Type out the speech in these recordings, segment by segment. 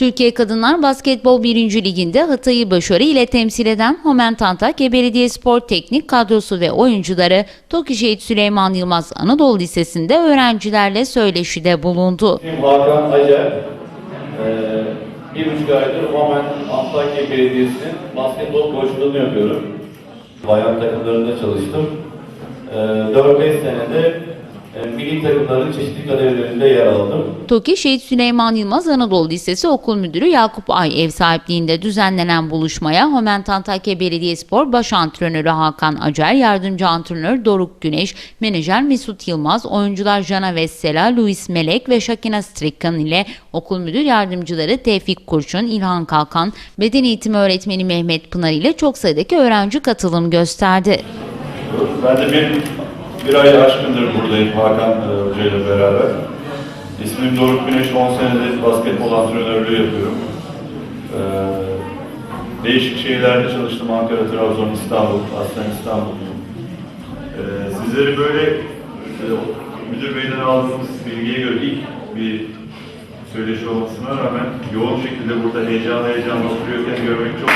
Türkiye Kadınlar Basketbol 1. Ligi'nde Hatay'ı başarı ile temsil eden Homent Antakya Belediyespor Teknik kadrosu ve oyuncuları TOKİ Şehit Süleyman Yılmaz Anadolu Lisesi'nde öğrencilerle söyleşide bulundu. İsmim Hakan Acar. Ee, bir buçuk aydır Roman Antakya Belediyesi'nin basketbol koçluğunu yapıyorum. Bayan takımlarında çalıştım. Ee, 4-5 senede e, milli takımların çeşitli kademlerinde yer aldım. TOKİ Şehit Süleyman Yılmaz Anadolu Lisesi Okul Müdürü Yakup Ay ev sahipliğinde düzenlenen buluşmaya Homent Antakya Belediyespor Baş Antrenörü Hakan Acar, Yardımcı Antrenör Doruk Güneş, Menajer Mesut Yılmaz, oyuncular Jana Vessela, Luis Melek ve Şakina Strikkan ile Okul Müdür Yardımcıları Tevfik Kurşun, İlhan Kalkan, Beden Eğitimi Öğretmeni Mehmet Pınar ile çok sayıdaki öğrenci katılım gösterdi. Ben de bir, bir ay aşkındır buradayım Hakan e, Hoca ile beraber. İsmim Doruk Güneş, 10 senedir basketbol antrenörlüğü yapıyorum. Ee, değişik şehirlerde çalıştım, Ankara, Trabzon, İstanbul, aslen İstanbulluyum. Ee, sizleri böyle e, müdür beyden aldığımız bilgiye göre ilk bir söyleşi olmasına rağmen yoğun şekilde burada heyecanlı heyecanlı oturuyorken görmek çok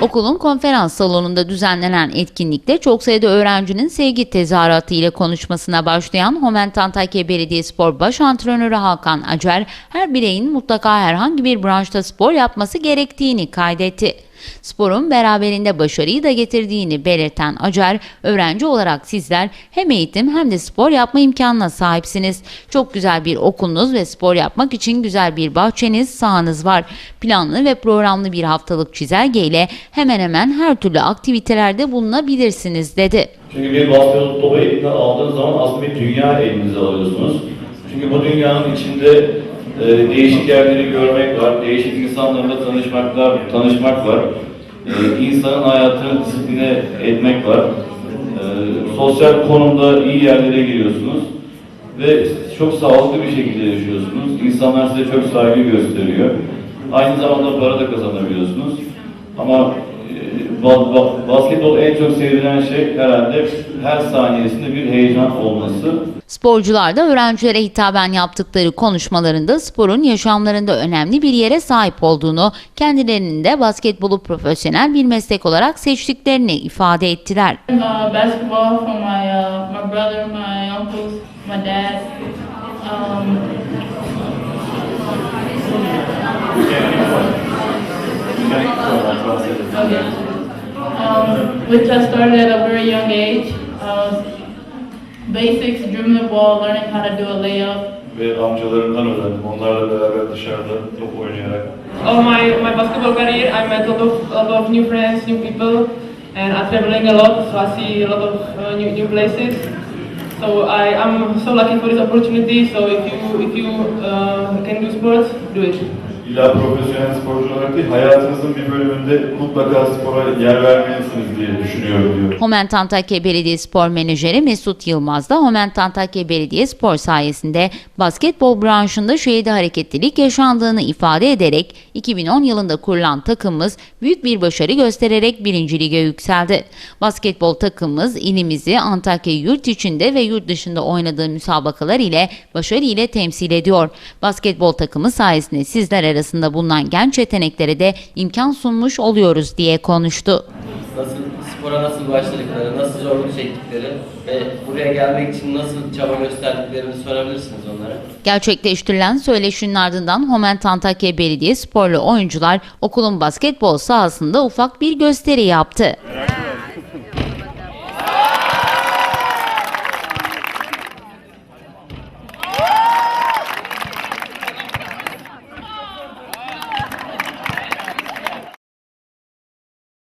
Okulun konferans salonunda düzenlenen etkinlikte çok sayıda öğrencinin sevgi tezahüratı ile konuşmasına başlayan Homent Antakya Belediyespor Baş Antrenörü Hakan Acar, her bireyin mutlaka herhangi bir branşta spor yapması gerektiğini kaydetti. Sporun beraberinde başarıyı da getirdiğini belirten Acar, öğrenci olarak sizler hem eğitim hem de spor yapma imkanına sahipsiniz. Çok güzel bir okulunuz ve spor yapmak için güzel bir bahçeniz, sahanız var. Planlı ve programlı bir haftalık çizelgeyle hemen hemen her türlü aktivitelerde bulunabilirsiniz dedi. Çünkü bir basketbol topu aldığınız zaman aslında bir dünya elinize alıyorsunuz. Çünkü bu dünyanın içinde e, değişik yerleri görmek var, değişik insanlarla tanışmaklar, tanışmak var. E, insanın hayatını disipline etmek var. E, sosyal konumda iyi yerlere giriyorsunuz ve çok sağlıklı bir şekilde yaşıyorsunuz. İnsanlar size çok saygı gösteriyor. Aynı zamanda para da kazanabiliyorsunuz. Ama basketbol en çok sevilen şey herhalde her saniyesinde bir heyecan olması. Sporcular da öğrencilere hitaben yaptıkları konuşmalarında sporun yaşamlarında önemli bir yere sahip olduğunu, kendilerinin de basketbolu profesyonel bir meslek olarak seçtiklerini ifade ettiler. Basketball from my which I started at a very young age. Uh, basics, dribbling the ball, learning how to do a layup. ve amcalarımdan öğrendim. Onlarla beraber dışarıda top oynayarak. Of my, my basketball career, I met a lot of, a lot of new friends, new people, and I'm traveling a lot, so I see a lot of uh, new, new places. So I, I'm so lucky for this opportunity. So if you if you uh, can do sports, do it. İlla profesyonel sporcu olarak değil, hayatınızın bir bölümünde mutlaka spora yer vermelisiniz diye düşünüyorum diyor. Homent Antakya Belediyespor Menajeri Mesut Yılmaz da Homent Antakya Belediyespor sayesinde basketbol branşında şehirde hareketlilik yaşandığını ifade ederek 2010 yılında kurulan takımımız büyük bir başarı göstererek birinci lige yükseldi. Basketbol takımımız ilimizi Antakya yurt içinde ve yurt dışında oynadığı müsabakalar ile başarı ile temsil ediyor. Basketbol takımı sayesinde sizler arasında bulunan genç yeteneklere de imkan sunmuş oluyoruz diye konuştu. nasıl spora nasıl başladıkları, nasıl zorluk çektikleri ve buraya gelmek için nasıl çaba gösterdiklerini sorabilirsiniz onlara. Gerçekleştirilen söyleşinin ardından Homent Antakya Belediye sporlu oyuncular okulun basketbol sahasında ufak bir gösteri yaptı.